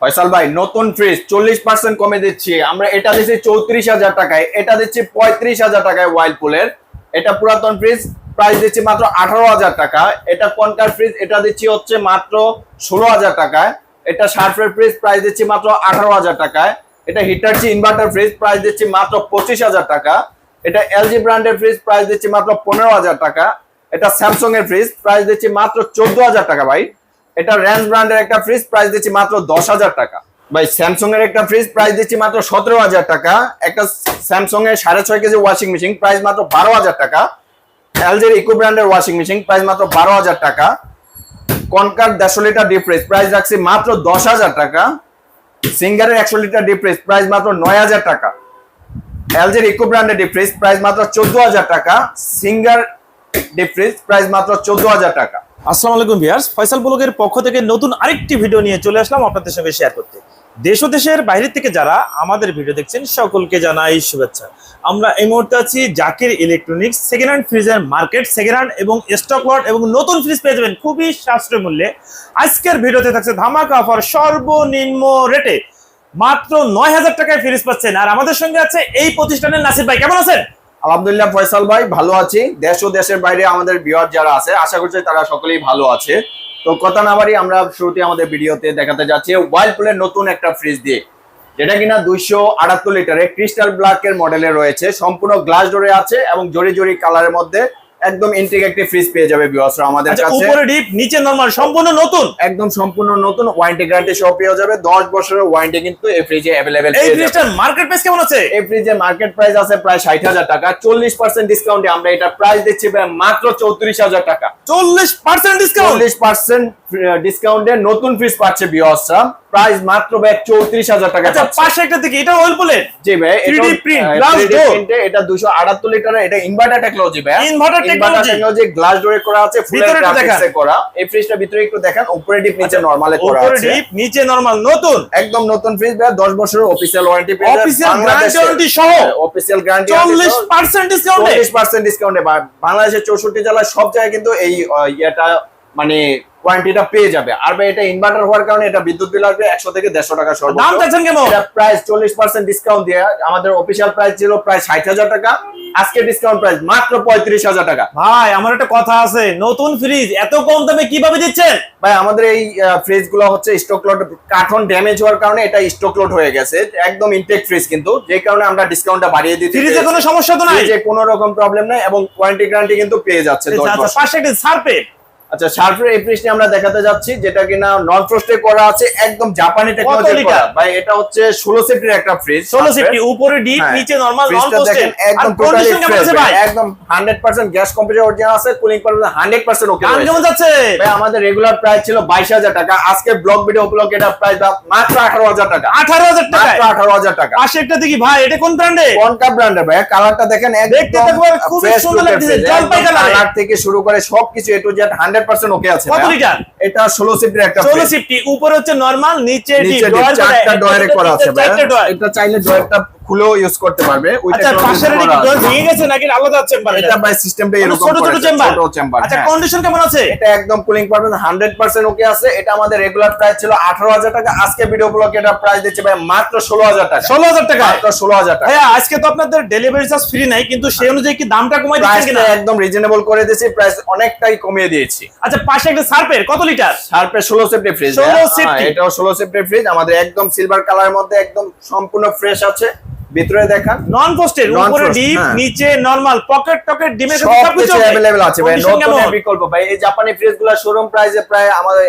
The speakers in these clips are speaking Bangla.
ফয়সাল ভাই, নতুন ফ্রিজ চল্লিশ পার্সেন্ট কমে দিচ্ছি। আমরা এটা দিচ্ছি চৌত্রিশ হাজার টাকায়, এটা দিচ্ছি পঁয়ত্রিশ হাজার টাকায় ওয়াইলপুলের এটা পুরাতন ফ্রিজ প্রাইস দিচ্ছি মাত্র আঠারো হাজার টাকা। এটা কনকার ফ্রিজ এটা দিচ্ছি হচ্ছে মাত্র ষোলো হাজার টাকায়। এটা শার্ফের ফ্রিজ প্রাইস দিচ্ছি মাত্র আঠারো হাজার টাকায়। এটা হিটারচি ইনভার্টার ফ্রিজ প্রাইস দিচ্ছি মাত্র পঁচিশ হাজার টাকা। এটা এলজি ব্র্যান্ডের ফ্রিজ প্রাইস দিচ্ছি মাত্র পনেরো হাজার টাকা। এটা স্যামসং এর ফ্রিজ প্রাইস দিচ্ছি মাত্র চোদ্দ হাজার টাকা ভাই। এটা র্যান্স ব্র্যান্ডের একটা ফ্রিজ প্রাইস দিচ্ছি মাত্র দশ হাজার টাকা। ভাই স্যামসং এর একটা ফ্রিজ প্রাইস দিচ্ছি মাত্র সতেরো হাজার টাকা। একটা স্যামসং এর সাড়ে ছয় কেজি ওয়াশিং মেশিন প্রাইস মাত্র বারো হাজার টাকা। এলজির ইকো ব্র্যান্ডের ওয়াশিং মেশিন প্রাইস মাত্র বারো হাজার টাকা। কনকার দেড়শো লিটার ডিপ ফ্রিজ প্রাইস রাখছি মাত্র দশ হাজার টাকা। সিঙ্গারের একশো লিটার ডিপ ফ্রিজ প্রাইস মাত্র নয় হাজার টাকা। এলজির ইকো ব্র্যান্ডের ডিপ ফ্রিজ প্রাইস মাত্র চোদ্দ হাজার টাকা। সিঙ্গার ডিপ ফ্রিজ প্রাইস মাত্র চোদ্দ হাজার টাকা। আসসালামু আলাইকুম ভিউয়ার্স, ফয়সাল ব্লগের পক্ষ থেকে নতুন আরেকটি ভিডিও নিয়ে চলে আসলাম আপনাদের সঙ্গে শেয়ার করতে। দেশ ও দেশের বাইরে থেকে যারা আমাদের ভিডিও দেখছেন, সকলকে জানাই শুভেচ্ছা। আমরা এই মুহূর্তে আছি জাকির ইলেকট্রনিক্স সেকেন্ড হ্যান্ড ফ্রিজের মার্কেট সেকেন্ড হ্যান্ড এবং স্টক লট এবং নতুন ফ্রিজ পেয়ে যাবেন খুবই সাশ্রয় মূল্যে। আজকের ভিডিওতে থাকছে ধামাকা অফার সর্বনিম্ন রেটে মাত্র নয় হাজার টাকায় ফ্রিজ পাচ্ছেন। আর আমাদের সঙ্গে আছে এই প্রতিষ্ঠানের নাসির ভাই। কেমন আছেন? আলহামদুলিল্লাহ ফয়সাল ভাই, ভালো আছি। দেশ ও দেশের বাইরে আমাদের বিহার যারা আছে, আশা করছি তারা সকলেই ভালো আছে। তো কথা না বাড়ি আমরা শুরুতে আমাদের ভিডিওতে দেখাতে যাচ্ছি ওয়াইল্ডপুলের নতুন একটা ফ্রিজ দিয়ে। যেটা কিনা দুইশো আটাত্তর লিটারে ক্রিস্টাল ব্ল্যাক এর মডেলে রয়েছে। সম্পূর্ণ গ্লাস ডোরে আছে এবং জরি জরি কালারের মধ্যে একদম ইন্টিগ্রেটেড একটি ফ্রিজ পেয়ে যাবে ভিউয়ার্সরা আমাদের আচ্ছা কাছে। উপরে ডিপ নিচে নরমাল সম্পূর্ণ নতুন? একদম সম্পূর্ণ নতুন ওয়ারেন্টি গ্যারান্টি সহ পেয়ে যাবে। দশ বছরের ওয়ারেন্টি কিন্তু এই ফ্রিজে अवेलेबल এই ফ্রিজটার মার্কেট প্রাইস কেমন আছে? এই ফ্রিজের মার্কেট প্রাইস আছে প্রায় ষাট হাজার টাকা। চল্লিশ পার্সেন্ট ডিসকাউন্টে আমরা এটা প্রাইস দিচ্ছি মাত্র চৌত্রিশ হাজার টাকা। চল্লিশ পার্সেন্ট ডিসকাউন্ট চল্লিশ পার্সেন্ট ডিসকাউন্টে নতুন ফ্রিজ পাচ্ছে বিহসরা প্রাইস মাত্র ভাই চৌত্রিশ হাজার টাকা আচ্ছা পাশে একটা দিকে এটা ওয়েলপুলের জি ভাই 3D print, glass door। এটা দুশো আটাত্তর লিটারের এটা ইনভার্টার টেকনোলজি ভাই। Technology। টেকনোলজি গ্লাস ডোরে করা আছে একটু গ্রাফিক্সে করা। এই ফ্রিজটা ভিতরে একটু দেখেন উপরে ডিপ নিচে নরমালে করা আছে। উপরে ডিপ নিচে নরমাল নতুন? একদম নতুন ফ্রিজ ভাই দশ বছরের অফিসিয়াল ওয়ারেন্টি Official guarantee সহ। অফিসিয়াল গ্যারান্টি চল্লিশ পার্সেন্ট ডিসকাউন্টে চল্লিশ পার্সেন্ট ডিসকাউন্টে বাংলাদেশের চৌষট্টি জেলায় সব জায়গায় কিন্তু এই ইয়েটা মানে কোয়ান্টিটিটা পেয়ে যাবে। আর ভাই এটা ইনভার্টার হওয়ার কারণে এটা বিদ্যুৎ বিল আসবে একশো থেকে দেড়শো টাকা দাম সর্বোচ্চ চাচ্ছেন কেমন? এটা প্রাইস চল্লিশ পার্সেন্ট ডিসকাউন্ট দিয়ে আমাদের অফিসিয়াল প্রাইস ছিল প্রায় ষাট হাজার টাকা। আজকে ডিসকাউন্ট প্রাইস মাত্র পঁয়ত্রিশ হাজার টাকা। ভাই আমার একটা কথা আছে নতুন ফ্রিজ এত কম দামে কীভাবে দিচ্ছেন? ভাই আমাদের এই ফ্রিজগুলো হচ্ছে স্টক লোড কার্টন ড্যামেজ হওয়ার কারণে এটা স্টক লোড হয়ে গেছে একদম ইনটেক ফ্রিজ কিন্তু যে কারণে আমরা ডিসকাউন্টটা বাড়িয়ে দিতে ফ্রিজে কোনো সমস্যা তো নাই? যে কোনো রকম প্রবলেম নাই এবং ওয়ারেন্টি গ্যারান্টি কিন্তু পেয়ে যাচ্ছে আচ্ছা পাশে একটা সার্পে আচ্ছা শার্পের এই ফ্রিজটি আমরা দেখাতে যাচ্ছি যেটা কিনা নন ফ্রস্টে করা আছে একদম জাপানি টেকনোলজি করা। ভাই এটা হচ্ছে 16 সিফটির একটা ফ্রিজ ষোলো সিফটি উপরে ডিপ হ্যাঁ। নিচে নরমাল নন দেখেন একদম টোটালি আছে ভাই? একদম 100% গ্যাস কম্প্রেসর অরিজিনাল আছে কুলিং পারপাস 100% ওকে দাম কেমন যাচ্ছে? ভাই আমাদের রেগুলার প্রাইস ছিল 22000 টাকা। আজকে ব্লগ ভিডিও উপলক্ষে এটা প্রাইস মাত্র 18000 টাকা। আঠারো হাজার টাকায়? মাত্র 18000 টাকা। পাশে একটা দেখি ভাই এটা কোন ব্র্যান্ডে কোনটা ব্র্যান্ডের ভাই? কালারটা দেখেন একদম দেখতে একবার সুন্দর লাগতেছে, জলপাই কালার থেকে শুরু করে সবকিছু এ টু জেড 100% ওকে আছে কত লিটার? এটা 16 সিফটির একটা ষোলো fridge। সিফটি উপরে হচ্ছে নরমাল নিচে ডি ডয়ার করা আছে এটা চাইলে ডয়ারটা খুলেও ইউজ করতে পারবে। ওইটা পাশের কি করা ডয়ার ভেঙে গেছে নাকি? আলাদা চেম্বার এটা বাই সিস্টেমটা এরকম ছোট ছোট চেম্বার ছোট চেম্বার আচ্ছা। কন্ডিশন কেমন আছে? এটা একদম কুলিং পারবেন 100% ওকে আছে। এটা আমাদের রেগুলার প্রাইস ছিল 18000 টাকা। আজকে ভিডিও ব্লগে এটা প্রাইস দিচ্ছে ভাই মাত্র 16000 টাকা। ষোলো হাজার টাকা? মাত্র 16000 টাকা। ভাইয়া আজকে তো আপনাদের ডেলিভারি চার্জ ফ্রি নাই কিন্তু সেই অনুযায়ী কি দামটা কমাই দিচ্ছেন কিনা? একদম রিজনেবল করে দিয়েছি প্রাইস অনেকটাই কমিয়ে দিয়েছি। আচ্ছা পাশে একটা সার্পের কত লিটার? শার্পের 16 সেফটি ফ্রিজ 16 safety। এটাও 16 সেফটি ফ্রিজ আমাদের একদম সিলভার কালারের মধ্যে একদম সম্পূর্ণ ফ্রেশ আছে। ভিতরে দেখান নন Non উপরে ডিপ হ্যাঁ। নিচে নরমাল পকেট টকেট সবকিছু কিছু okay? আছে ভাই নতুন বিকল্প ভাই এই জাপানি ফ্রিজগুলো শোরুম প্রাইসে প্রায় আমাদের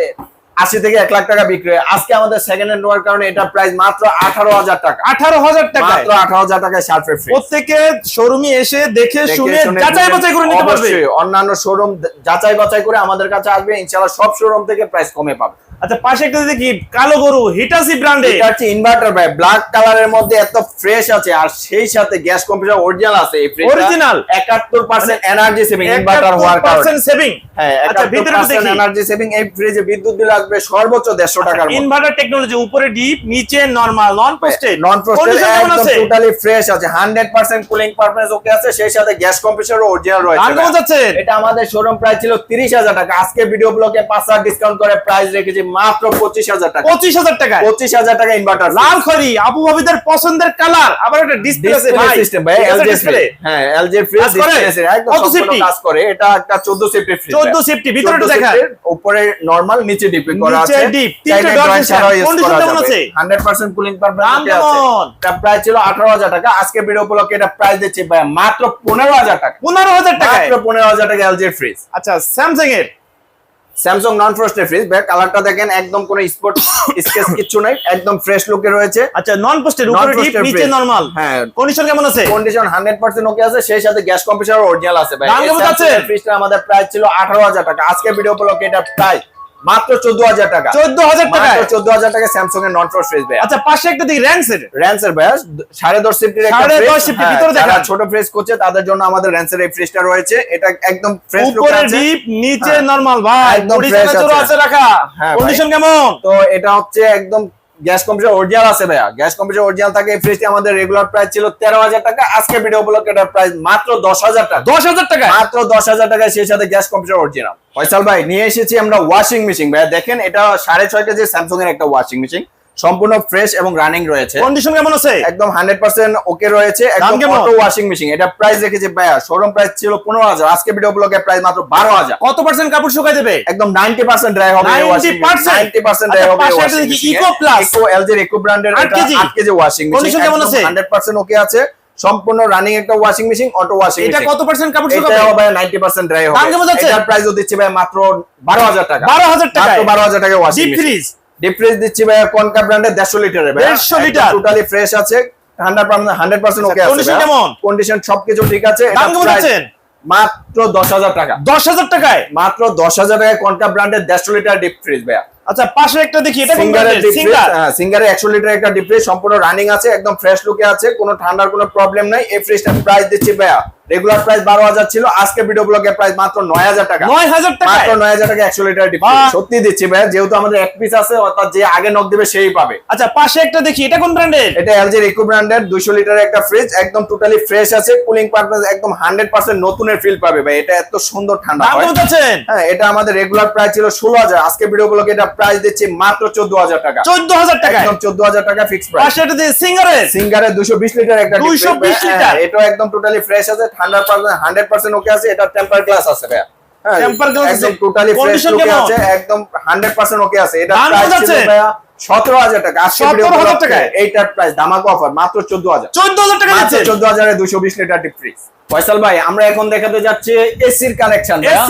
আশি থেকে এক লাখ টাকা বিক্রি হয়। আজকে আমাদের সেকেন্ড হ্যান্ড হওয়ার কারণে এটা প্রাইস মাত্র আঠারো হাজার টাকা। আঠারো হাজার টাকায়? মাত্র আঠারো হাজার টাকায় শার্পের ফ্রিজ প্রত্যেকে শোরুমে এসে দেখে শুনে যাচাই বাছাই করে নিতে পারবে। অন্যান্য শোরুম যাচাই বাছাই করে আমাদের কাছে আসবে ইনশাআল্লাহ সব শোরুম থেকে প্রাইস কমে পাবে। আচ্ছা পাশে একটা দেখি কালো গরু হিটাসি ব্র্যান্ডে এটা হচ্ছে ইনভার্টার ভাই ব্ল্যাক কালারের মধ্যে এত ফ্রেশ আছে আর সেই সাথে গ্যাস কম্প্রেসর অরিজিনাল আছে এই ফ্রিজটা Original? 71% এনার্জি সেভিং ইনভার্টার হওয়ার কারণে 71% সেভিং হ্যাঁ আচ্ছা ভিতরে দেখি। এনার্জি সেভিং এই ফ্রিজে বিদ্যুৎ বিল আসবে সর্বোচ্চ দেড়শো টাকার মতো ইনভার্টার টেকনোলজি উপরে ডিপ নিচে নরমাল নন পোস্টেড নন কেমন আছে? টোটালি ফ্রেশ আছে hundred percent cooling performance okay আছে সেই সাথে গ্যাস কম্প্রেসর অরিজিনাল রয়েছে। দাম কেমন ভাই। যাচ্ছে? এটা আমাদের শোরুম প্রাইস ছিল তিরিশ হাজার টাকা। আজকে ভিডিও পাঁচ হাজার ডিসকাউন্ট করে প্রাইস রেখেছি মাত্র পঁচিশ হাজার টাকা। পঁচিশ হাজার টাকায়? পঁচিশ হাজার টাকা ইনভার্টার লাল খরি আবু ভাবিদের পছন্দের কালার আবার একটা ডিসপ্লে আছে ভাই। সিস্টেম ভাই এলজি হ্যাঁ এলজি ফ্রিজ? ডিসপ্লে একদম কত সম্পূর্ণ কাজ করে। এটা একটা 14 সেফটি ফ্রিজ 14 সেফটি ভিতরে দেখা উপরে নরমাল নিচে ডিপ করা আছে। deep, চাইলে তিনটে door drawing system, ছাড়াও use condition করা কেমন আছে? 100% কুলিং পারফরম্যান্স আছে। প্রাইস ছিল 18000 টাকা। আজকে ভিডিও উপলক্ষে এটা প্রাইস দিচ্ছি ভাই মাত্র 15000 টাকা। পনেরো হাজার টাকায়? মাত্র 15000 টাকা এলজি ফ্রিজ আচ্ছা স্যামসাং এর। স্যামসাং নন ফ্রস্টেড ফ্রিজ ভাই কালারটা দেখেন একদম কোনো স্পট স্কেচ কিছু নাই একদম ফ্রেশ লুকে রয়েছে। আচ্ছা নন ফ্রস্টেড উপরে ডিপ নিচে। নরমাল হ্যাঁ। কন্ডিশন কেমন আছে? কন্ডিশন 100% ওকে আছে সেই সাথে গ্যাস কম্প্রেসর অরিজিনাল আছে ভাই। দাম কেমন আছে ফ্রিজটা আমাদের প্রাইস ছিল 18000 টাকা। আজকে ভিডিও উপলক্ষে এটা প্রাইস মাত্র 14000 টাকা। 14000 টাকা মাত্র 14000 টাকা স্যামসাং এর নন ফ্রিজ ভাই আচ্ছা পাশে একটা দেখি র্যান্সের র্যান্সের ভাই 10.5 সিফটির একটা সাড়ে ফ্রিজ দশ সিফটি, হ্যাঁ, ভিতরে দেখা ছোট ফ্রেশ করছে তাদের জন্য আমাদের র্যান্সের এই ফ্রিজটা রয়েছে। এটা একদম ফ্রেশ লুক উপরে ডিপ নিচে হ্যাঁ। নরমাল ভাই। একদম চানাচুর আছে। রাখা। হ্যাঁ, কন্ডিশন কেমন? তো এটা হচ্ছে একদম গ্যাস কম্পিউটার অরিজিনাল আছে ভাইয়া। গ্যাস কম্পিউটার অরিজিনাল থাকে এই ফ্রিজটি আমাদের রেগুলার প্রাইস ছিল 13000 টাকা। আজকে ভিডিও উপলক্ষে এটার প্রাইস মাত্র 10000 টাকা। দশ হাজার টাকা? মাত্র দশ হাজার টাকায় সেই সাথে গ্যাস কম্পিউটার অরিজিনাল। ফয়সাল ভাই নিয়ে এসেছি আমরা ওয়াশিং মেশিন ভাইয়া দেখেন এটা সাড়ে ছয় কেজি স্যামসাং এর একটা ওয়াশিং মেশিন সম্পূর্ণ ফ্রেশ এবং রানিং রয়েছে। কন্ডিশন কেমন আছে? একদম হান্ড্রেড পার্সেন্ট ওকে রয়েছে। একদম অটো ওয়াশিং মেশিন এটা প্রাইস রেখেছে ভাইয়া শোরুম প্রাইস ছিল পনেরো হাজার। আজকে ভিডিও ব্লগে প্রাইস মাত্র বারো হাজার। কত পার্সেন্ট কাপড় শুকাই দেবে? একদম নাইনটি পার্সেন্ট ড্রাই হবে 90% নাইনটি পার্সেন্ট ড্রাই হবে পাশে Eco Plus। ইকো এলজির ইকো ব্র্যান্ডের কেজি। আট কেজি ওয়াশিং মেশিন Condition কেমন আছে? হান্ড্রেড পার্সেন্ট ওকে আছে। সম্পূর্ণ রানিং একটা ওয়াশিং মেশিন অটো ওয়াশিং এটা কত পার্সেন্ট কাপড় শুকাবে? এটাও ভাই 90% ড্রাই হবে দাম কেমন যাচ্ছে? এটার প্রাইসও দিচ্ছি ভাই মাত্র 12000 টাকা। বারো হাজার টাকা মাত্র 12000 টাকা washing deep fridge deep fridge দিচ্ছি ভাই কনকা ব্র্যান্ডের 150 লিটারের ভাই 150 লিটার। টোটালি ফ্রেশ আছে। 100% 100% ওকে আছে? কন্ডিশন সবকিছু ঠিক আছে। মাত্র 10000 টাকা। দশ হাজার টাকায়? মাত্র 10000 টাকায় কনকা ব্র্যান্ডের 150 লিটার ডিপ ফ্রিজ ভাই আচ্ছা পাশে একটা দেখি এটা সিঙ্গারের সিঙ্গার সিঙ্গারের 100 লিটার একটা ডিপ ফ্রিজ সম্পূর্ণ রানিং আছে একদম ফ্রেশ লুকে আছে কোনো ঠান্ডার কোনো প্রবলেম নাই। এই ফ্রিজটার প্রাইস দিচ্ছি ভাইয়া। রেগুলার প্রাইস 12000 ছিল। আজকে ভিডিও ব্লগে প্রাইস মাত্র 9000 টাকা। নয় হাজার টাকায়? মাত্র 9000 টাকা 100 লিটার সত্যি দিচ্ছি ভাই যেহেতু আমাদের এক পিস আছে অর্থাৎ যে আগে নক দিবে সেই পাবে। আচ্ছা পাশে একটা দেখি এটা কোন ব্র্যান্ডের এটা এলজি ইকো ব্র্যান্ডের 200 লিটারের একটা ফ্রিজ একদম টোটালি ফ্রেশ আছে। কুলিং পারপাস একদম 100% নতুনের ফিল পাবে ভাই। এটা এত সুন্দর ঠান্ডা হয়। হ্যাঁ এটা আমাদের রেগুলার প্রাইস ছিল 16000 আজকে ভিডিও গুলোকে এটা প্রাইস দিচ্ছি মাত্র 14000 টাকা। চোদ্দ হাজার টাকা একদম 14000 টাকা ফিক্স প্রাইস দিয়ে সিঙ্গারের সিঙ্গারের 220 লিটার একটা 220 লিটার। এটা একদম টোটালি ফ্রেশ আছে। ঠান্ডা পারপাস 100% ওকে আছে এটা টেম্পার গ্লাস আছে ভাই হ্যাঁ Tempered glass একদম আছে। টোটালি ফ্রেশ কেমন? আছে একদম 100% ওকে আছে। এটা প্রাইস? ভাইয়া 17000 টাকা। 17,000 উপলক্ষে এইটার প্রাইস ধামাকা অফার মাত্র 14000 চোদ্দ হাজার টাকা মাত্র দিচ্ছেন 14000 এ 220 লিটার ডিপ ফ্রিজ ফয়সাল ভাই আমরা এখন দেখাতে যাচ্ছি এসির কালেকশন AC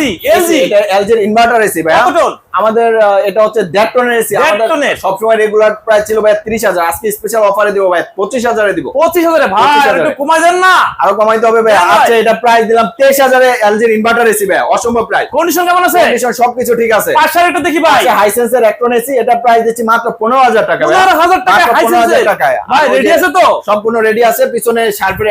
এটা এলজির ইনভার্টার এসি ভাই কত? আমাদের এটা হচ্ছে দেড় টনের এসি আমাদের? সবসময় রেগুলার প্রাইস ছিল ভাই 30000 আজকে স্পেশাল অফারে দিব ভাই 25000 এ দিব। পঁচিশ হাজারে? ভাই কমাই দেন না। আরও কমাইতে হবে ভাই। আচ্ছা এটা প্রাইস দিলাম 23000 এ এলজির ইনভার্টার এসি ভাই। অসম্ভব প্রাইস কন্ডিশন কেমন আছে? কন্ডিশন সবকিছু ঠিক আছে। পাশে একটা দেখি ভাই। হাইসেন্সের একটন এসি এটা প্রাইস দিচ্ছি মাত্র 15000 টাকা ভাই। পনেরো হাজার টাকা মাত্র হাই 15,000 টাকায়। ভাই রেডি আছে তো? সম্পূর্ণ রেডি আছে পিছনে শার্পের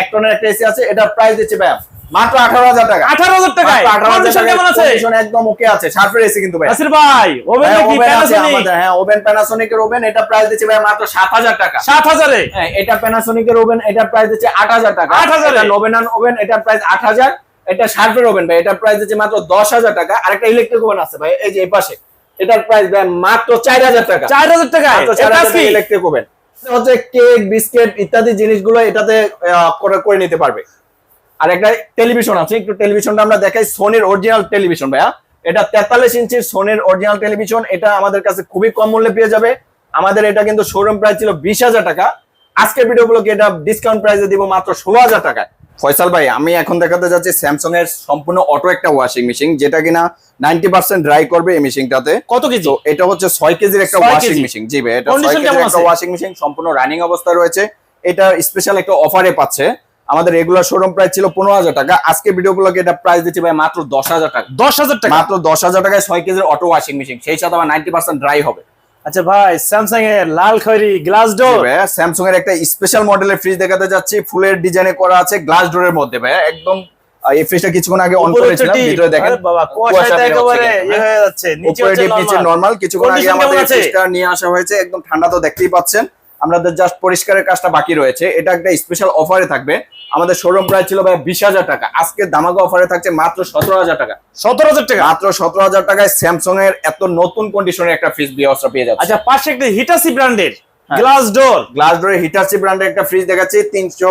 এক টনের একটা এসি আছে এটা প্রাইস দিচ্ছে ভাই। মাত্র 18000 টাকা। আঠারো হাজার টাকায়? কন্ডিশন কেমন আছে? condition একদম ওকে আছে। এসি কিন্তু ভাই। নাসির ভাই ওভেন হ্যাঁ, আছে প্যানাসোনিক আমাদের। হ্যাঁ ওভেন প্যানাসোনিকের ওভেন এটা প্রাইস দিচ্ছে ভাই মাত্র 7000 টাকা। সাত হাজারে? হ্যাঁ এটা প্যানাসোনিকের ওভেন এটা প্রাইস দিচ্ছে 8000 টাকা। 8,000 এটা নোবেনান ওভেন এটা প্রাইস 8000 এটা ওভেন ভাই এটা প্রাইস দিচ্ছে মাত্র 10000 টাকা। আর একটা ইলেকট্রিক ওভেন আছে ভাই এই যে এই পাশে। এটার প্রাইস ভাই মাত্র 4000 টাকা। চার হাজার এটা কি? টাকা ইলেকট্রিক ওভেন হচ্ছে কেক বিস্কিট ইত্যাদি জিনিসগুলো এটাতে করে নিতে পারবে। আর একটা টেলিভিশন আছে একটু টেলিভিশনটা আমরা দেখাই সোনির অরিজিনাল টেলিভিশন ভাইয়া। এটা তেতাল্লিশ ইঞ্চির সোনির অরিজিনাল টেলিভিশন এটা আমাদের কাছে খুবই কম মূল্যে পেয়ে যাবে। আমাদের এটা কিন্তু শোরুম প্রাইস ছিল বিশ হাজার টাকা। আজকের ভিডিওগুলোকে এটা ডিসকাউন্ট প্রাইসে দিব মাত্র ষোলো হাজার টাকায়। ফয়সাল ভাই আমি এখন দেখাতে যাচ্ছি স্যামসাং এর সম্পূর্ণ অটো একটা ওয়াশিং মেশিন যেটা কিনা নাইনটি পার্সেন্ট ড্রাই করবে এই মেশিনটাতে কত কেজি? এটা হচ্ছে ছয় কেজির একটা ওয়াশিং মেশিন জি ভাই এটা? ওয়াশিং মেশিন সম্পূর্ণ রানিং অবস্থায় রয়েছে। এটা স্পেশাল একটা অফারে পাচ্ছে। আমাদের রেগুলার শোরুম প্রাইস ছিল পনেরো হাজার টাকা। আজকে ভিডিওগুলোকে এটা প্রাইস দিচ্ছি ভাই মাত্র দশ হাজার টাকা। দশ হাজার টাকা? মাত্র দশ হাজার টাকায় ছয় কেজির অটো ওয়াশিং মেশিন সেই সাথে আবার নাইনটি পার্সেন্ট ড্রাই হবে। আচ্ছা ভাই স্যামসাং এর লাল খয়রি গ্লাস ডোর স্যামসাং এর একটা স্পেশাল মডেলের ফ্রিজ দেখাতে যাচ্ছি। ফুলের ডিজাইনে করা আছে গ্লাস ডোরের মধ্যে ভাই একদম এই ফ্রিজটা কিছুক্ষণ আগে অন করেছিলাম ভিতরে দেখেন বাবা কুয়াশাতে একেবারে ইয়ে হ্যাঁ। যাচ্ছে নিচে উপরে নিচে normal। নরমাল কিছুক্ষণ আগে আমাদের ফ্রিজটা নিয়ে আসা হয়েছে। একদম ঠান্ডা তো দেখতেই পাচ্ছেন। আমাদের জাস্ট পরিষ্কারের কাজটা বাকি রয়েছে। এটা একটা স্পেশাল অফারে থাকবে। আমাদের শোরুম প্রাইস ছিল ভাই বিশ হাজার টাকা। আজকে দামাকা অফারে থাকছে মাত্র সতেরো হাজার টাকা। সতেরো হাজার টাকা? মাত্র সতেরো হাজার টাকায় স্যামসাং এর এত নতুন কন্ডিশনের একটা ফ্রিজ ব্যবস্থা পেয়ে যাচ্ছে। আচ্ছা পাশে একটা হিটাসি ব্র্যান্ডের। গ্লাস ডোর গ্লাস ডোরে হিটাচি ব্র্যান্ডের একটা ফ্রিজ দেখাচ্ছি তিনশো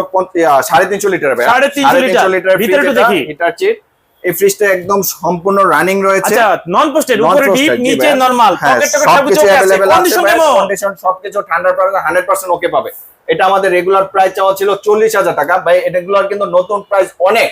সাড়ে তিনশো লিটার সাড়ে তিনশো লিটার। ভিতরে একটু দেখি। হিটাচি এই ফ্রিজটা একদম সম্পূর্ণ রানিং রয়েছে। আচ্ছা নন পোস্টেড উপরে ডিপ নিচে নরমাল পকেট টকেট সবকিছু আছে। কন্ডিশন ওকে পাবে। এটা আমাদের রেগুলার প্রাইস চাওয়া ছিল চল্লিশ হাজার টাকা। ভাই কিন্তু নতুন প্রাইস অনেক।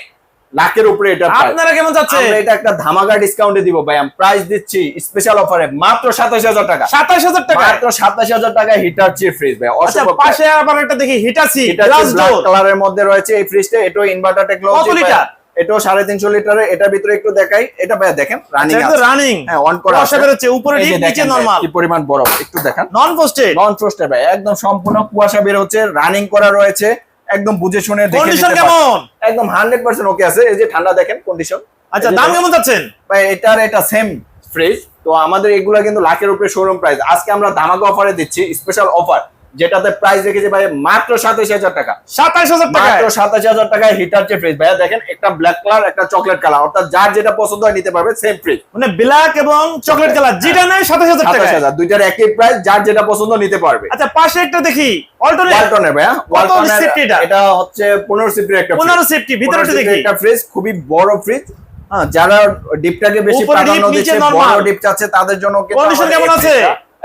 লাখের উপরে এটা আপনারা কেমন যাচ্ছে আমরা এটা একটা ধামাকা ডিসকাউন্টে দিব ভাই আমি প্রাইস দিচ্ছি স্পেশাল অফারে মাত্র সাতাশ হাজার টাকা। সাতাশ হাজার টাকা? মাত্র সাতাশ হাজার টাকায় হিটার ফ্রিজ ভাই আচ্ছা পাশে আবার একটা দেখি হিটাসি গ্লাস ডোর কালারের মধ্যে রয়েছে এই ফ্রিজটা এটাও ইনভার্টার টেকনোলজি কত লিটার? এটাও সাড়ে তিনশো লিটারের এটার ভিতরে একটু দেখাই। এটা দেখেন রানিং রানিং হ্যাঁ অন করা কুয়াশা আছে। বেরোচ্ছে উপরে ডিপ নিচে নরমাল কি পরিমাণ বরফ একটু দেখেন। নন পোস্টেড নন ফ্রস্টেড ভাই একদম সম্পূর্ণ কুয়াশা বের হচ্ছে রানিং করা রয়েছে একদম বুঝে শুনে দেখে কন্ডিশন কেমন? একদম হান্ড্রেড পার্সেন্ট ওকে আছে এই যে ঠান্ডা দেখেন কন্ডিশন আচ্ছা দাম কেমন যাচ্ছেন? ভাই এটার এটা সেম ফ্রিজ তো আমাদের এগুলা কিন্তু লাখের উপরে শোরুম প্রাইস আজকে আমরা ধামাকা অফারে দিচ্ছি স্পেশাল অফার যেটাতে প্রাইস রেখেছি ভাই মাত্র সাতাশ হাজার টাকা। সাতাশ হাজার টাকা মাত্র সাতাশ হাজার টাকায় হিটার যে ফ্রিজ ভাইয়া দেখেন একটা ব্ল্যাক কালার একটা চকলেট কালার অর্থাৎ যার যেটা পছন্দ হয় নিতে পারবে সেম ফ্রিজ মানে ব্ল্যাক এবং চকলেট কালার যেটা নেয় সাতাশ হাজার টাকা সাতাশ হাজার দুইটার একই প্রাইস যার যেটা পছন্দ নিতে পারবে। আচ্ছা পাশে একটা দেখি ওয়ালটনের ভাইয়া ওয়ালটনের এটা? এটা হচ্ছে পনেরো সিফটির একটা পনেরো সেফটি ভিতরে দেখি। একটা ফ্রিজ খুবই বড় ফ্রিজ হ্যাঁ যারা ডিপটাকে বেশি প্রাধান্য দিচ্ছে বড় ডিপ চাচ্ছে তাদের জন্য কিন্তু কেমন আছে?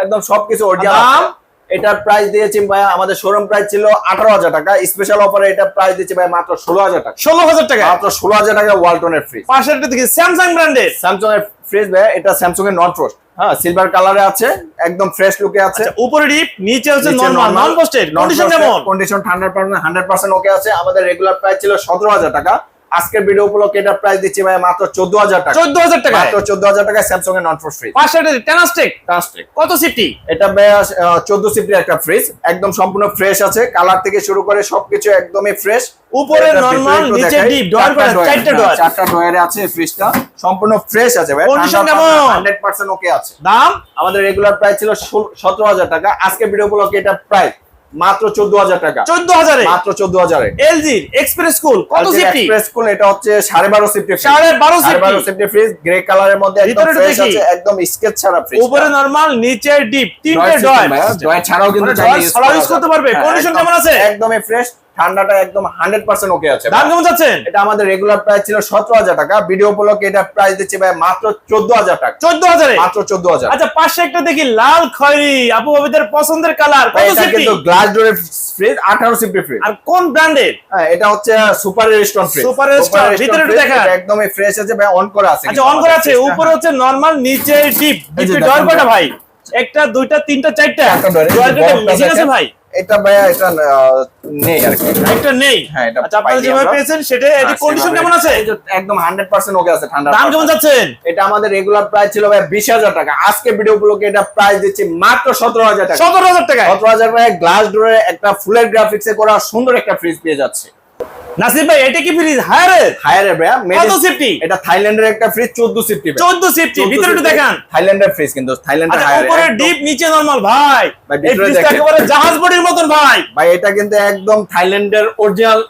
একদম সবকিছু অরিজিনাল? এটার প্রাইস দিয়েছি ভাই আমাদের শোরুম প্রাইস ছিল আঠারো হাজার টাকা। স্পেশাল অফারে এটা প্রাইস দিচ্ছি ভাই মাত্র ষোলো হাজার টাকা। ষোলো হাজার টাকা? মাত্র ষোলো হাজার টাকা ওয়ালটনের ফ্রিজ পাশে একটা দেখি স্যামসাং ব্র্যান্ডের স্যামসাং এর ফ্রিজ ভাই এটা স্যামসাং এর নন ফ্রস্ট হ্যাঁ সিলভার কালারে আছে একদম ফ্রেশ লুকে আছে। উপরে ডিপ নিচে হচ্ছে নরমাল নন পোস্টেড কন্ডিশন কেমন? কন্ডিশন ঠান্ডার পারবেন হান্ড্রেড পার্সেন্ট ওকে আছে। আমাদের রেগুলার প্রাইস ছিল সতেরো হাজার টাকা। আজকের ভিডিও উপলক্ষে এটা প্রাইস দিচ্ছি ভাই মাত্র চোদ্দ হাজার টাকা। চোদ্দ হাজার টাকা। মাত্র চোদ্দ হাজার টাকা স্যামসাং এর নন ফ্রস্ট ফ্রিজ পাশে একটা টেনাস্টেক ট্রান্সটেক কত সিফটি এটা চোদ্দ সিফটির একটা ফ্রিজ একদম সম্পূর্ণ ফ্রেশ আছে। কালার থেকে শুরু করে সবকিছু একদমই ফ্রেশ উপরে নরমাল নিচে ডিপ ডয়ার করে চারটা ডয়ার চারটা ডয়ারে আছে ফ্রিজটা সম্পূর্ণ ফ্রেশ আছে ভাই। Condition কেমন? হান্ড্রেড পার্সেন্ট ওকে আছে। দাম? আমাদের রেগুলার প্রাইস ছিল সতেরো হাজার টাকা। আজকে ভিডিও উপলক্ষে এটা প্রাইস মাত্র চোদ্দ হাজার টাকা। 14000 এ মাত্র 14000 এ এলজি এক্সপ্রেস কুল কত সিফটি এক্সপ্রেস কুল এটা হচ্ছে সাড়ে বারো সিফটি সাড়ে বারো সাড়ে বারো সিফটি সিফটি ফ্রিজ গ্রে কালারের মধ্যে একদম ফ্রেশ আছে একদম স্কেচ ছাড়া ফ্রিজ উপরে নরমাল নিচে ডিপ তিনটে ডয় ডয় ছাড়াও কিন্তু ছাড়াও করতে পারবে। কন্ডিশন একদম- কেমন আছে? একদমই ফ্রেশ ঠান্ডাটা একদম হান্ড্রেড পার্সেন্ট ওকে আছে দাম কেমন যাচ্ছেন এটা আমাদের রেগুলার প্রাইস ছিল সতেরো হাজার টাকা। ভিডিও উপলক্ষে এটা প্রাইস দিচ্ছে ভাই মাত্র চোদ্দ হাজার টাকা। চোদ্দ হাজার? মাত্র চোদ্দ হাজার। আচ্ছা পাশে একটা দেখি লাল খয়েরি। আপু বাবিদের পছন্দের কালার এটা কিন্তু গ্লাস ডোরের ফ্রিজ আঠারো সিফটি ফ্রিজ আর কোন ব্র্যান্ডের হ্যাঁ এটা হচ্ছে super restaurant fridge Super Restaurant, ভিতরে দেখান। একদমই ফ্রেশ আছে ভাই অন করা আছে আচ্ছা অন করা আছে। উপরে হচ্ছে নরমাল নিচে ডিপ ডিপে কয়টা ভাই। একটা দুইটা তিনটা চারটা। বড়টা মেশিন আছে। ভাই। এটা ভাইয়া এটা নেই আর কি এটা নেই? হ্যাঁ, এটা আচ্ছা আপনারা যেভাবে পেয়েছেন সেটা এটি হ্যাঁ, কন্ডিশন কেমন আছে? একদম হান্ড্রেড পার্সেন্ট ওকে আছে ঠান্ডা দাম কেমন যাচ্ছেন? এটা আমাদের রেগুলার প্রাইস ছিল ভাই বিশ হাজার টাকা। আজকে ভিডিও উপলক্ষে এটা প্রাইস দিচ্ছি মাত্র সতেরো হাজার টাকা। সতেরো হাজার টাকায়? সতেরো হাজার টাকায় গ্লাস ডোরে একটা ফুলের গ্রাফিক্স এ করা সুন্দর একটা ফ্রিজ পেয়ে যাচ্ছে। নাসির ভাই এটা কি ফ্রিজ হায়ার ভাইয়া কত সিফটি এটা থাইল্যান্ডের একটা ফ্রিজ চোদ্দ সিফটি চোদ্দ সিফটি ভিতরে একটু দেখান। থাইল্যান্ডের ফ্রিজ কিন্তু থাইল্যান্ডের আচ্ছা হায়ার উপরে ডিপ নিচে নরমাল ভাই। এই ফ্রিজটা একেবারে জাহাজ বডির মতন ভাই। ভাই এটা কিন্তু একদম থাইল্যান্ডের অরিজিনাল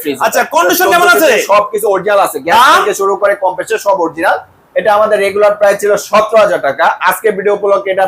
ফ্রিজ আচ্ছা, condition কেমন আছে? সবকিছু অরিজিনাল আছে। গ্যাস থেকে শুরু করে কম্প্রেসর সব অরিজিনাল এটা আমাদের রেগুলার প্রাইস ছিল সতেরো হাজার টাকা। আজকে ভিডিও উপলক্ষে এটা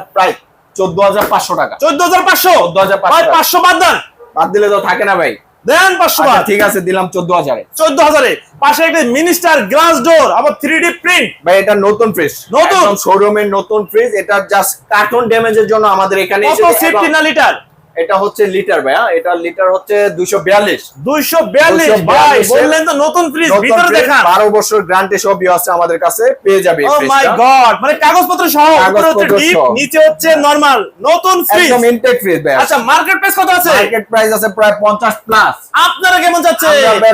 হাজার পাঁচশো টাকা। চোদ্দ হাজার পাঁচশো? 14,500 ভাই পাঁচশো বাদ দেন। বাদ দিলে তো থাকে না ভাই। দেন পাঁচশো বার। ঠিক আছে দিলাম চোদ্দ হাজারে। চোদ্দ হাজারে। পাশে একটা মিনিস্টার গ্লাস ডোর আবার থ্রি ডি প্রিন্ট ভাই এটা নতুন ফ্রিজ নতুন? শোরুমের নতুন ফ্রিজ এটা জাস্ট কার্টুন ড্যামেজের জন্য আমাদের এখানে এসেছে না লিটার এটা হচ্ছে লিটার ভাইয়া এটা লিটার হচ্ছে দুইশো বিয়াল্লিশ। দুইশো বিয়াল্লিশ ভাই বললেন তো নতুন ফ্রিজ ভিতরে দেখান। বারো বছর গ্রান্টি সব আছে আমাদের কাছে পেয়ে যাবে ও মাই গড মানে কাগজপত্র সহ উপরে হচ্ছে ডিপ নিচে হচ্ছে নরমাল নতুন ফ্রিজ একদম ইনটেক ফ্রিজ ভাই আচ্ছা মার্কেট প্রাইস কত আছে? মার্কেট প্রাইস আছে প্রায় পঞ্চাশ প্লাস আপনারা কেমন যাচ্ছে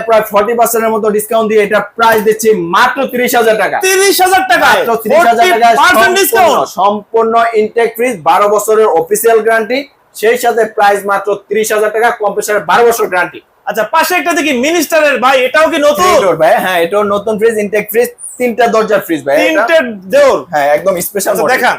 প্রায় ফর্টি পার্সেন্টের মতো ডিসকাউন্ট দিয়ে এটা প্রাইস দিচ্ছি মাত্র তিরিশ হাজার টাকা। তিরিশ হাজার টাকা। মাত্র 30,000 সম্পূর্ণ- ইনটেক ফ্রিজ বারো বছরের অফিসিয়াল গ্যারান্টি সেই সাথে প্রাইস মাত্র তিরিশ হাজার টাকা কম্প্রেসারের বারো বছর গ্যারান্টি আচ্ছা পাশে একটা দেখি মিনিস্টারের ভাই এটাও কি নতুন? ভাই হ্যাঁ এটাও নতুন ফ্রিজ ইনটেক ফ্রিজ তিনটা দরজার ফ্রিজ ভাই। তিনটে দেওর হ্যাঁ একদম স্পেশাল আচ্ছা দেখান।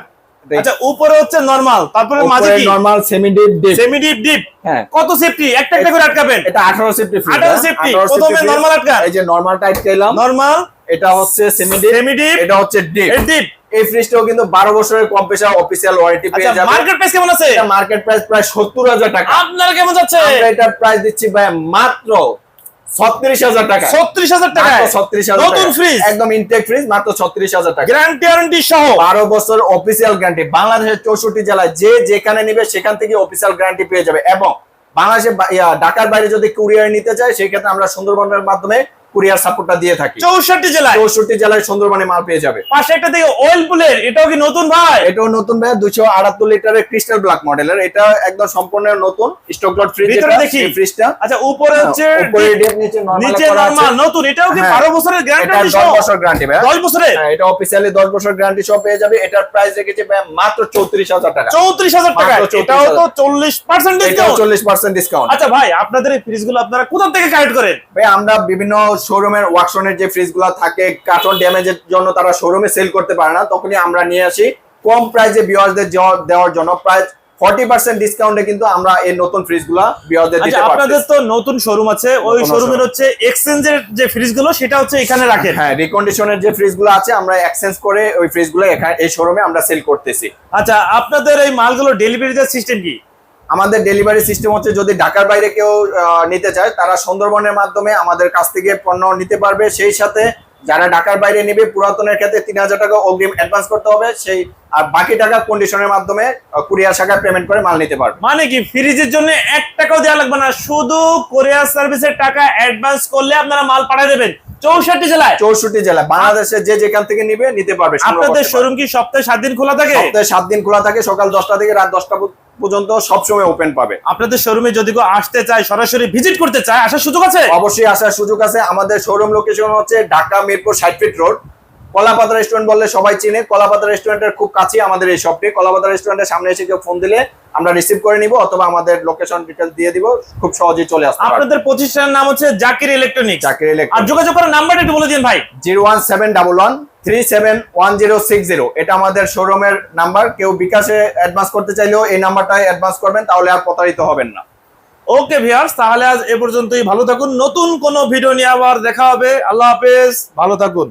আচ্ছা উপরে হচ্ছে নরমাল তারপরে মাঝে কি? Normal semi deep deep semi deep deep হ্যাঁ। কত সেফটি একটা একটা করে আটকাবেন। এটা 18 সেফটি ফ্রি 18 safety, প্রথমে normal আটকান। এই যে নরমালটা আটকাইলাম নরমাল এটা হচ্ছে সেমি ডিপ সেমি ডিপ এটা হচ্ছে ডিপ ডিপ এই ফ্রিজটাও কিন্তু 12 বছরের কম্প্রেসার অফিসিয়াল ওয়ারেন্টি আচ্ছা পেয়ে যাবে মার্কেট প্রাইস কেমন আছে? এটা মার্কেট প্রাইস প্রায় 70000 টাকা। আপনারা কেমন যাচ্ছে? আমরা এটার প্রাইস দিচ্ছি ভাই মাত্র 36000 টাকা। ছত্রিশ হাজার টাকা মাত্র 36000 নতুন ফ্রিজ একদম ইনটেক ফ্রিজ মাত্র 36000 টাকা। গ্যারান্টি ওয়ারেন্টি সহ? বারো বছর অফিসিয়াল গ্যারান্টি বাংলাদেশের চৌষট্টি জেলায় যে যেখানে নিবে সেখান থেকে অফিসিয়াল গ্যারান্টি পেয়ে যাবে। এবং বাংলাদেশে ঢাকার বাইরে যদি কুরিয়ার নিতে চায় সেই ক্ষেত্রে আমরা সুন্দরবনের মাধ্যমে কুরিয়ার সাপোর্টটা দিয়ে থাকি। চৌষট্টি জেলায়? চৌষট্টি জেলায় সুন্দরবনে মাল পেয়ে যাবে। পাশে একটা থেকে অয়েল পুলের এটাও কি নতুন ভাই? এটাও নতুন ভাই দুশো আটাত্তর লিটারের ক্রিস্টাল ব্ল্যাক মডেলের এটা একদম সম্পূর্ণ নতুন স্টক লট ফ্রিজ ভিতরে দেখি। ফ্রিজটা আচ্ছা উপরে হচ্ছে উপরে ডিপ নিচে নরমাল নিচে নরমাল নতুন এটাও কি হ্যাঁ। বারো বছরের গ্যারান্টি সহ? বছর গ্যারান্টি ভাই। দশ বছরের? হ্যাঁ, এটা অফিসিয়ালি দশ বছর গ্যারান্টি সহ পেয়ে যাবে। এটার প্রাইস রেখেছে ভাই মাত্র চৌত্রিশ হাজার টাকা। চৌত্রিশ হাজার টাকা এটাও তো চল্লিশ পার্সেন্ট এটাও চল্লিশ পার্সেন্ট ডিসকাউন্ট আচ্ছা ভাই আপনাদের এই ফ্রিজগুলো আপনারা কোথা থেকে কালেক্ট করেন? ভাই আমরা বিভিন্ন শোরুমের ওয়ার্কশনের যে ফ্রিজগুলো থাকে কার্টন ড্যামেজের জন্য তারা শোরুমে সেল করতে পারে না। তখনই আমরা নিয়ে আসি। কম প্রাইসে ভিউয়ারদের দেওয়ার জন্য প্রায় ফর্টি পার্সেন্ট ডিসকাউন্টে কিন্তু আমরা এই নতুন ফ্রিজগুলো ভিউয়ারদের আচ্ছা দিতে আপনাদের তো নতুন শোরুম আছে। ওই শোরুমের। হচ্ছে এক্সচেঞ্জের যে ফ্রিজগুলো সেটা হচ্ছে এখানে রাখেন। হ্যাঁ রিকন্ডিশনের যে ফ্রিজগুলো আছে আমরা এক্সচেঞ্জ করে ওই ফ্রিজগুলো এখানে এই শোরুমে আমরা সেল করতেছি। আচ্ছা আপনাদের এই মালগুলো ডেলিভারি দেওয়ার সিস্টেম কি? আমাদের ডেলিভারি সিস্টেম হচ্ছে যদি ঢাকার বাইরে কেউ নিতে চায়, তারা সুন্দরবনের মাধ্যমে আমাদের কাছ থেকে পণ্য নিতে পারবে। সেই সাথে যারা ঢাকার বাইরে নেবে, পুরাতনের ক্ষেত্রে তিন হাজার টাকা অগ্রিম অ্যাডভান্স করতে হবে। সেই, আর বাকি টাকা কন্ডিশনের মাধ্যমে কুরিয়ার শাখায় পেমেন্ট করে মাল নিতে পারবে। মানে কি ফ্রিজের জন্য এক টাকাও দেওয়া লাগবে না। শুধু কোরিয়ার সার্ভিসের টাকা অ্যাডভান্স করলে আপনারা মাল পাঠিয়ে দেবেন। চৌষট্টি জেলায়। চৌষট্টি জেলায়। বাংলাদেশে যে যেখান থেকে নিবে নিতে পারবে আপনাদের শোরুম কি সপ্তাহে সাত দিন খোলা থাকে? সপ্তাহে সাত দিন খোলা থাকে সকাল দশটা থেকে রাত দশটা পর্যন্ত সবসময় ওপেন পাবে। আপনাদের শোরুমে যদি কেউ আসতে চায় সরাসরি ভিজিট করতে চায় আসার সুযোগ আছে? অবশ্যই আসার সুযোগ আছে। আমাদের শোরুম লোকেশন হচ্ছে Dhaka Mirpur side feet road Kolapata restaurant বললে সবাই চিনে। কলাপাতা রেস্টুরেন্টের খুব কাছেই আমাদের এই শপটি কলাপাতা রেস্টুরেন্টের সামনে এসে কেউ ফোন দিলে আমরা রিসিভ করে নিব অথবা আমাদের লোকেশন ডিটেল দিয়ে দিব। খুব সহজেই চলে আসতে পারবে। আপনাদের প্রতিষ্ঠানের নাম হচ্ছে জাকির ইলেকট্রনিক জাকির চাকরি আর যোগাযোগ করার নাম্বারটা একটু বলে দিন ভাই। Zero one seven double one three seven one zero six zero. এটা আমাদের শোরুমের নাম্বার। কেউ বিকাশে অ্যাডভান্স করতে চাইলেও এই নাম্বারটায় অ্যাডভান্স করবেন তাহলে আর প্রতারিত হবেন না। ওকে ভিউয়ার্স তাহলে আজ এ পর্যন্তই। ভালো থাকুন। নতুন কোনো ভিডিও নিয়ে আবার দেখা হবে। আল্লাহ হাফেজ। ভালো থাকুন।